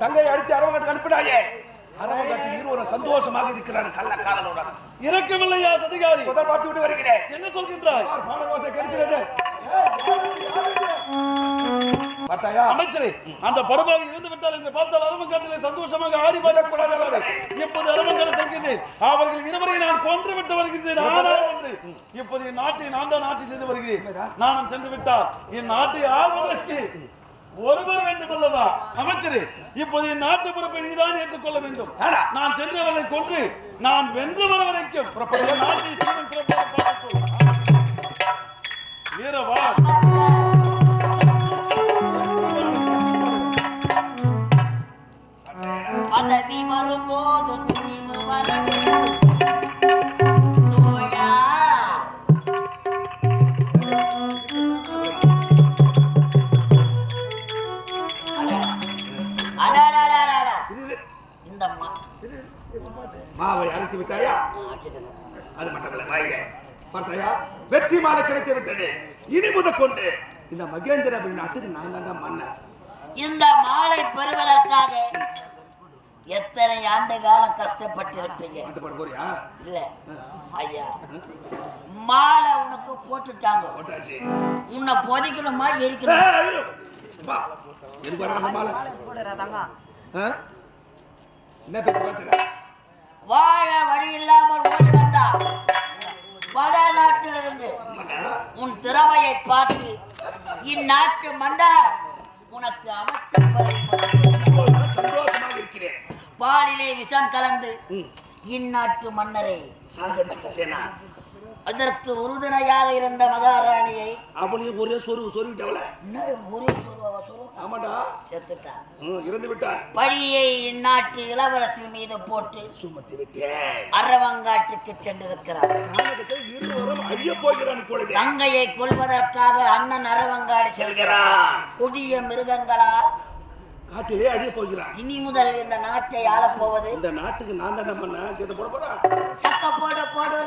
தங்கை அடித்து அரவங்காட்டுக்கு அனுப்பினாயே. அரவங்காட்டில் இருவரும் சந்தோஷமாக இருக்கிறார் கள்ளக்காரனுடன் இறக்கவில்லையா சதிகாரி? முதல் பார்த்து விட்டு வருகிறேன். என்ன சொல்கின்றாய்? பார்த்தாயா? அமைச்சரே அந்த படுபாவி இறந்து விட்டால் என்று பார்த்தால் அரவங்காட்டிலே சந்தோஷமாக ஆடி பாடக்கூடாது இப்போது அரவங்காடு செல்கின்றேன். அவர்கள் இருவரை நான் கொன்று விட்டு வருகின்றேன். ஆனால் ஒன்று இப்போது என் நாட்டை நான் தான் ஆட்சி செய்து வருகிறேன். நானும் சென்று விட்டால் என் நாட்டை ஆள்வதற்கு ஒருவர் வேண்டும் அல்லவா? அமைச்சரே இப்போது என் நாட்டு பொறுப்பை நீதான் ஏற்றுக்கொள்ள வேண்டும். நான் சென்றவர்களை கொன்று நான் வென்று வர வரைக்கும். வீரவா பதவி வரும்போது துணிவு வர வேண்டும் விட்டாயா அது மட்டுமல்ல வாயிலே பார்த்தாயா? வெற்றி மாலை கிடைத்து விட்டது. இனி முதல் கொண்டு இந்த மகேந்திர நாட்டுக்கு நான் தாண்டா மன்னர் இந்த மாலை பெறுவதற்காக எத்தனை ஆண்டு காலம் கஷ்டப்பட்டிருப்பீங்க? இல்ல. ஐயா மாலை உனக்கு போட்டுட்டாங்க. உன்னை பொதிக்கணுமா எரிக்கணும்? என்ன பேச்சு பேசுற? வாழ வழி இல்லாமல் ஓடி வந்தா வடநாட்டிலிருந்து உன் திறமையை பார்த்து இந்நாட்டு மன்னர் உனக்கு அமைச்சர் பாலிலே விஷம் கலந்து. இந்நாட்டு மன்னரை அதற்கு உறுதுணையாக இருந்த மகாராணியை அவளையும் ஒரே சொரு சொருவிட்டவள ஒரே ஆமாடா. இறந்து பழியை இந்நாட்டு இளவரசி மீது போட்டு சுமத்தி விட்டேன். அரவங்காட்டுக்கு சென்றிருக்கிறார். இருவரும் அழிய போகிறான் தங்கையை கொள்வதற்காக அண்ணன் அரவங்காடு செல்கிறார் கொடிய மிருகங்களால் காட்டிலே அழிய போகிறான். இனி முதல் இந்த நாட்டை ஆளப்போவது இந்த நாட்டுக்கு நான் தான் பண்ண போட போறான் சக்க போட போடு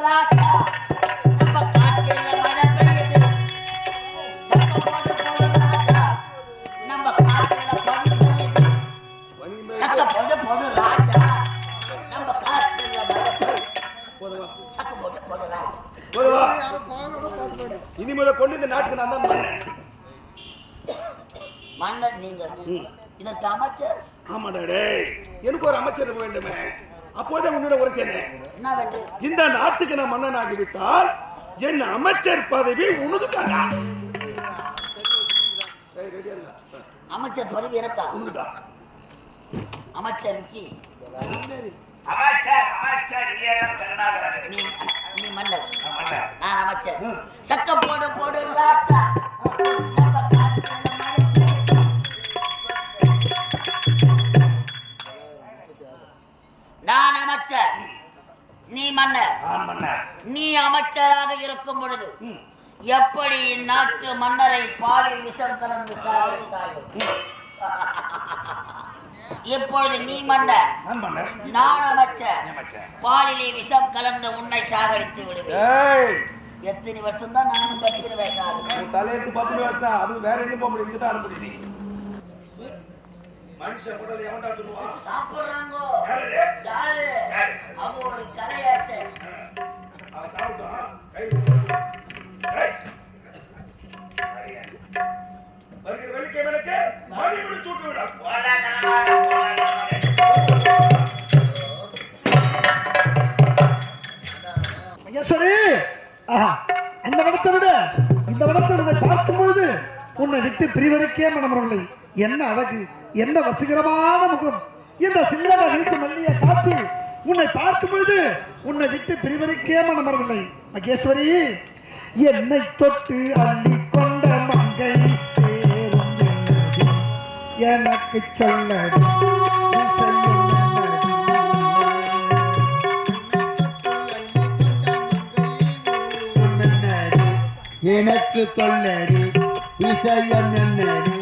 நாட்டுக்கு நான் மன்னனாகி விட்டால் என் அமைச்சர் பதவி உனக்கு தாண்டா. அமைச்சர் பதவி எனக்கா? உனக்குதான் அமைச்சர் விக்கி அமைச்சர் அமைச்சர் கருணாகரன். நீ நீ மன்னர். நான் அமைச்சர். சக்க போடு போடு ராஜா. நான் அமைச்சர். நீ மன்னர். நீ அமைச்சராக இருக்கும் பொழுது எப்படி இந்நாட்டு மன்னரை பாலில் விஷம் கலந்து இப்பொழுது நீ மன்னர். நான் அமைச்சர். பாலிலே விஷம் கலந்த உன்னை சாகடித்து விடுவேன். எத்தனை வருஷம் தான் நானும் சார் உன் தலையெடுத்து பத்து வருஷம் அது வேற எங்க போக முடியும்? இங்கதான் அனுப்பி நீ. மனுஷன் முதல்ல எவன்டா சொல்லுவான்? சாப்பிடுறாங்கோ. யாரு? யாரு? அவ ஒரு கலையாசை அவன் சாப்பிட்டான். வருகிற வெள்ளிக்கிழமைக்கு மணி முடிச்சு விட்டு விட. ஆஹா. அந்த வனத்தை விட. இந்த பார்க்கும் பொழுது உன்னை விட்டு பிரிவருக்கே மனமரவில்லை என்ன அழகு என்ன வசீகரமான முகம். இந்த சில்லற வீச மெல்லிய காத்து உன்னை பார்க்கும் பொழுது உன்னை விட்டு பிரிவருக்கே மனமரவில்லை மகேஸ்வரி என்னை தொட்டு அள்ளி கொண்ட மங்கை எனக்கு சொல்லடி எனக்கு சொல்லடி விஷயம் என்னடி?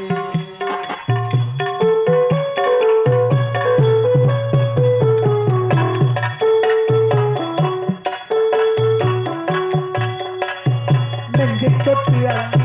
தொட்டு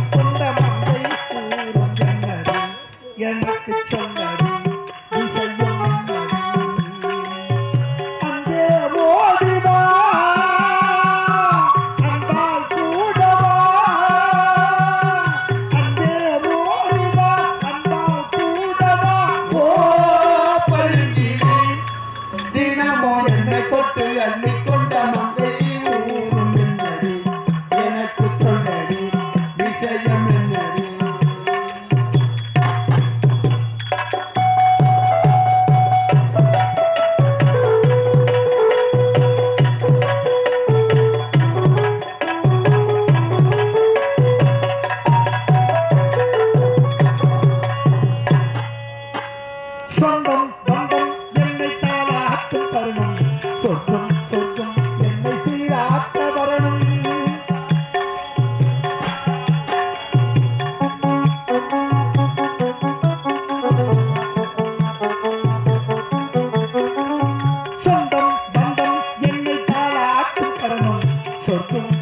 করব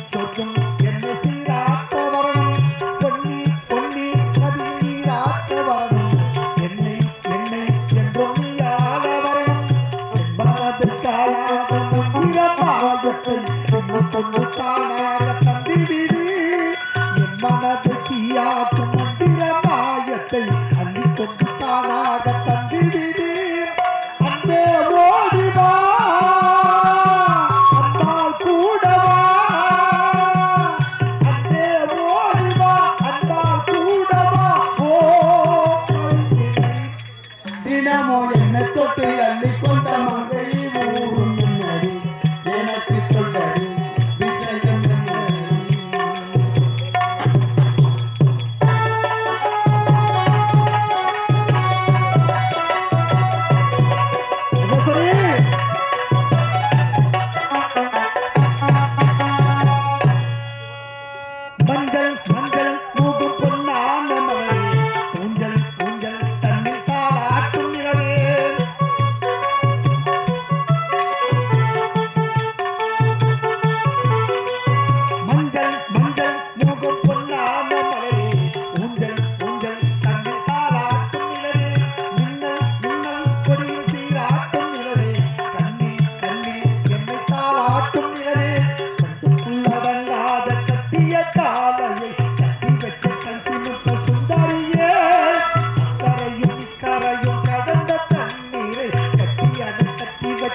மஞ்சள் மஞ்சள்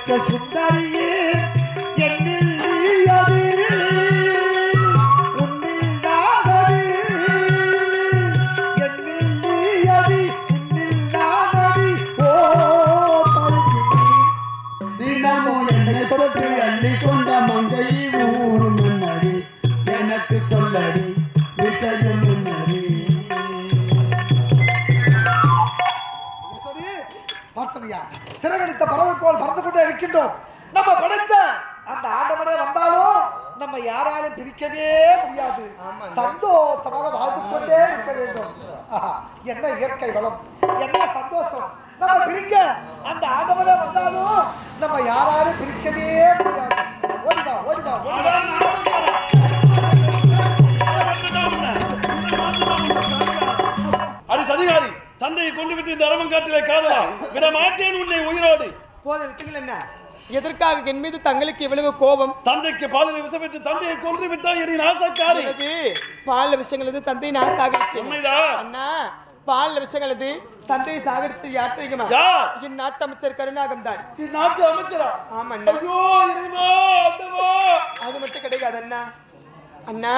கட்டி பார்த்தனையா சிறகடித்த பறவை போல் பறந்து கொண்டே இருக்கின்றோம். நம்ம படைத்த அந்த ஆண்டவனே வந்தாலும் நம்ம யாராலும் பிரிக்கவே முடியாது. சந்தோஷமாக வாழ்ந்து கொண்டே இருக்க வேண்டும். ஆஹா, என்ன இயற்கை வளம் என்ன சந்தோஷம். நம்ம பிரிக்க அந்த ஆண்டவனே வந்தாலும் நம்ம யாராலும் பிரிக்கவே முடியாது. ஓடிதான் ஓடிதான் ஓடிதான் காட்டிலே காதலா விட மாட்டேன் உன்னை உயிரோடு. போத விட்டுங்கள் என்ன? எதற்காக என் மீது தங்களுக்கு இவ்வளவு கோபம்? தந்தைக்கு பாலினை விஷமிட்டு தந்தையை கொன்று விட்டாய் எடி நாசக்காரி. பால்ல விஷயங்கள் இது தந்தை உண்மைதான் அண்ணா பால்ல விஷயங்கள் இது தந்தையை சாகடிச்சு யார் தெரியுமா யார்? என் நாட்டு அமைச்சர் கருணாகம் தான். நாட்டு அமைச்சரா? ஆமா அண்ணா ஐயோ இறைவா அது மட்டும் கிடைக்காது அண்ணா அண்ணா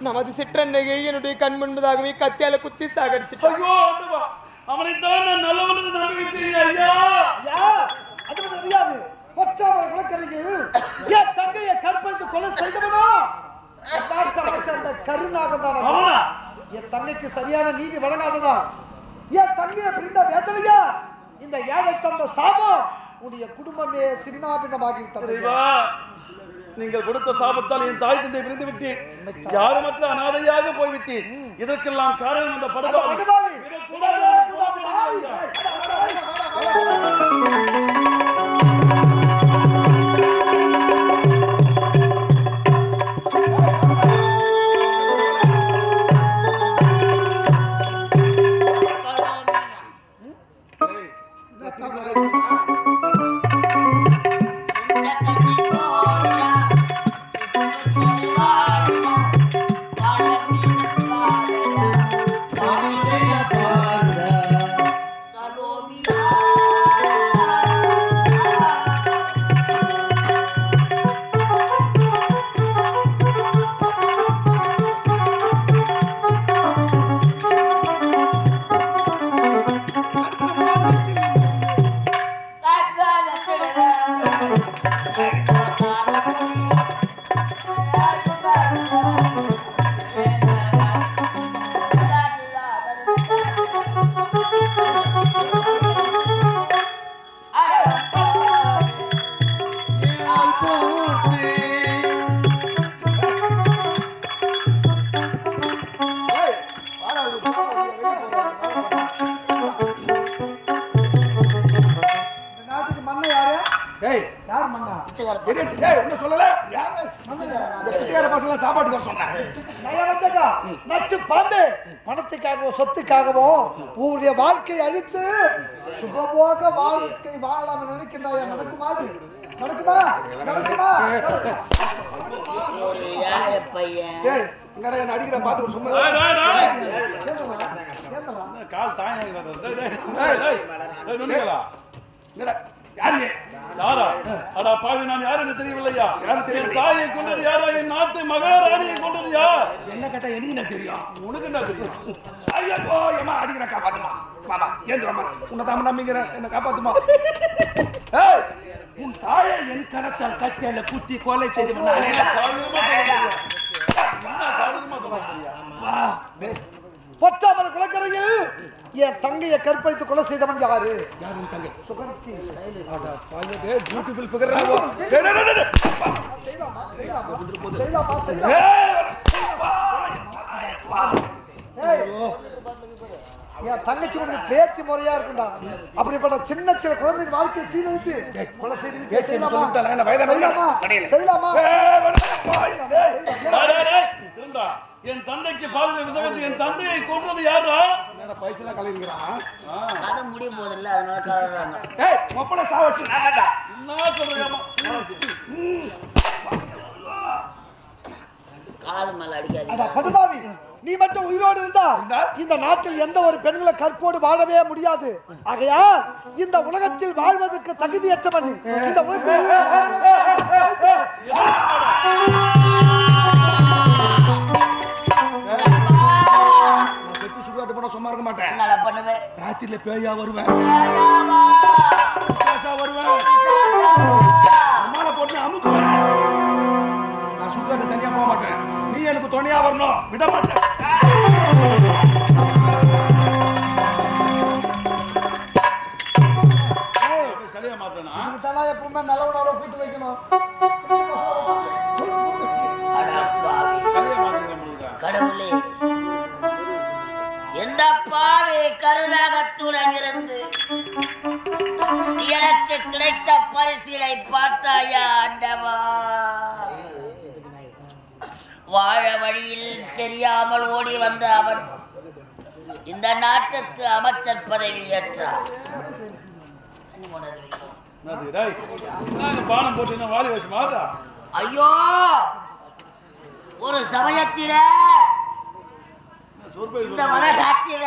நமது சிற்றன்னையை என்னுடைய கண் முன்பதாகவே கத்தியால குத்தி சாகடிச்சிட்டான் ஐயோ அந்தவா அவனைத்தான் நான் நல்லவன் நம்பி ஐயா. யா அது தெரியாது. ஒற்றாமரை குலக்கரையில் என் தங்கையை கற்பழித்து கொலை செய்தவனோ? அந்த கருணாகம் தான் அவனா? என் தங்கைக்கு சரியான நீதி வழங்காததா என் தங்கையை பிரிந்த வேதனையா? இந்த ஏழை தந்த சாபம் உன்னுடைய குடும்பமே சின்னாபின்னமாகி இறைவா நீங்கள் கொடுத்த சாபத்தால் என் தாய் தந்தை பிரிந்து விட்டேன் யாருமற்ற அனாதையாக போய்விட்டேன் இதற்கெல்லாம் காரணம் அந்த படுபாவி. சாப்பாட்டுக்கு வர சொன்னேன் நயவஞ்சகா, நச்சு பாம்பு. பணத்துக்காகவோ சொத்துக்காகவோ உன்னுடைய வாழ்க்கையை அழித்து சுகபோக வாழ்க்கை வாழாம நினைக்கின்றாயா? நடக்குமா அது நடக்குமா? நடக்குமா? ஒரு ஏழை பையன். என்ன அடிக்கிற பார்த்து சும்மா கால் நுண்ணிகளா? என்னடா? யார்? அடா பாவி நான் யார் என்று தெரியவில்லையா. என் தாயை கொண்டது யாரா? என் நாட்டு மகாராணியை கொண்டது யார்? என்ன கேட்டா எனக்கு என்ன தெரியும்? உனக்கு என்ன தெரியும்? ஐயோ ஏமா அடிக்கிற காப்பாத்துமா. மாமா ஏந்துவாமா உன்னை தாம நம்பிக்கிறேன் என்ன காப்பாத்துமா. ஏய் உன் தாயை என் கரத்தால் கத்தியால குத்தி கொலை செய்து வா பொற்றாமர குலக்கரையில் என் தங்கையை கற்பழித்து கொலை செய்தவன் யாரு? யார் உன் தங்கை? சுகந்தி. பியூட்டிஃபுல் பிகர் என் தங்கச்சி உனக்கு பேச்சு முறையா இருக்கும்டா. அப்படிப்பட்ட சின்ன சின்ன குழந்தைங்க வாழ்க்கையை சீரழித்து கொலை செய்து செய்யலாமா? செய்யலாமா. செய்யலாமா? டேய் டேய், டேய், டேய். என் தந்தைக்கு பாலியல் விஷயத்து என் தந்தையை கொன்றது யாரா என்னடா பைசலாம் கலங்கிறான் கதை முடிய போதில்ல அதனால கலறாங்க ஏய் மொப்பல சாவச்சு தான்டா என்ன சொல்றியாமா கால் மேல அடிக்காதீங்க அட படுபாவி நீ மட்டும் உயிரோடு இருந்தா இந்த நாட்டில் எந்த ஒரு பெண்களை கற்போடு வாழவே முடியாது ஆகையால் இந்த உலகத்தில் வாழ்வதற்கு தகுதியற்றவன் இந்த உலகத்தில் இருக்க மாட்டேன். என்னடா பண்ணுவேன் ராத்திரில பேயா வருவேன். பிசாசா வருவேன். அம்மால போட்டு அமுக்குவேன். நான் சுடுகாட்டு தனியா போக மாட்டேன். நீ எனக்கு துணையா வரணும். விட மாட்டேன் எனக்கு கிடைத்த பரிசிலை பார்த்தாயா ஆண்டவா? வாழ வழியில் தெரியாமல் ஓடி வந்த அவன் இந்த நாட்டுக்கு அமைச்சர் பதவி ஏற்றார். ஐயோ! ஒரு சமயத்தில இந்த வடநாட்டில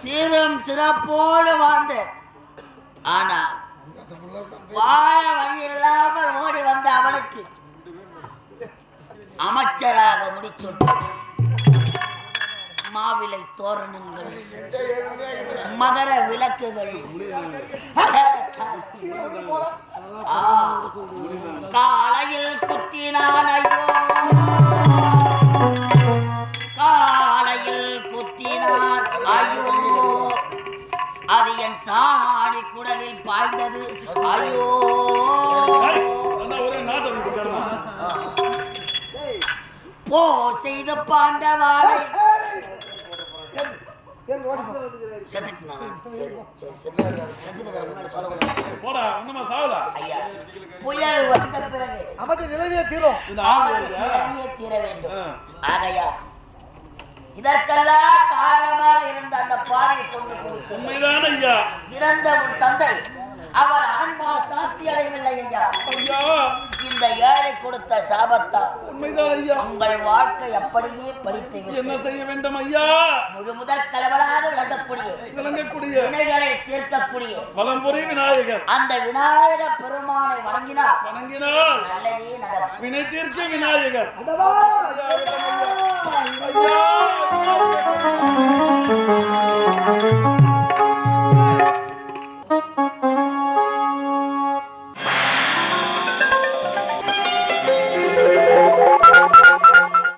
சீரும் சிறப்போடு வாழ்ந்து ஆனா வாழ வழி இல்லாமல் ஓடி வந்த அவனுக்கு அமைச்சராக முடிச்சுட்டு மாவிலை தோரணங்கள் மகர விளக்குகள். காலையில் குத்தினான் ஐயோ. சாணி குடலில் பாய்ந்தது ஐயோ போர் செய்த பாண்டவாளை புயல் வந்த பிறகு அமைச்சர் நிலவியே தீரும்? நிலவியே தீர வேண்டும். ஆகையா இதற்கெல்லாம் காரணமாக இருந்த அந்த பாறையை கொண்டு குவித்து உண்மைதான் ஐயா. இறந்த உன் தந்தை அவர் ஆன்மா சாத்தி அடையவில்லை ஐயா. ஐயா. இந்த ஏழை கொடுத்த சாபத்தா செய்தாள் ஐயா. உங்கள் வாழ்க்கை அப்படியே படித்து என்ன செய்ய வேண்டும் ஐயா? முழு முதல் கடவுளாக விளங்கக்கூடிய விளங்கக்கூடிய. வினைகளை தீர்க்கக்கூடிய வலம்புரி விநாயகர். அந்த விநாயக பெருமானை வணங்கினார். வணங்கினார். நல்லதே நடக்கும். வினை தீர்க்க விநாயகர். ஐயா.